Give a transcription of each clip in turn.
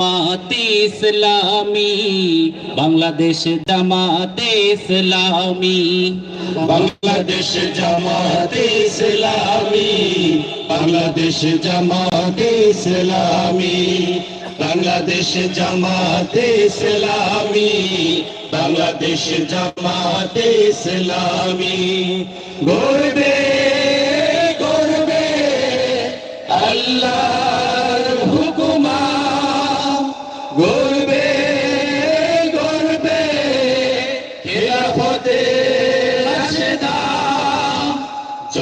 জামাতে ইসলামী, বাংলাদেশ জামাতে ইসলামী। বাংলাদেশ জামাতে ইসলামী, বাংলাদেশ জামাতে ইসলামী। বাংলাদেশ জামাতে ইসলামী, বাংলাদেশ জামাতে ইসলামী। গর্বে গর্বে আল্লাহর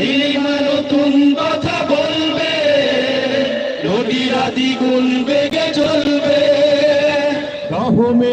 নীলিমা নতুন কথা বলবে নদীরা দ্বিগুণ বেগে চলবে। রহমের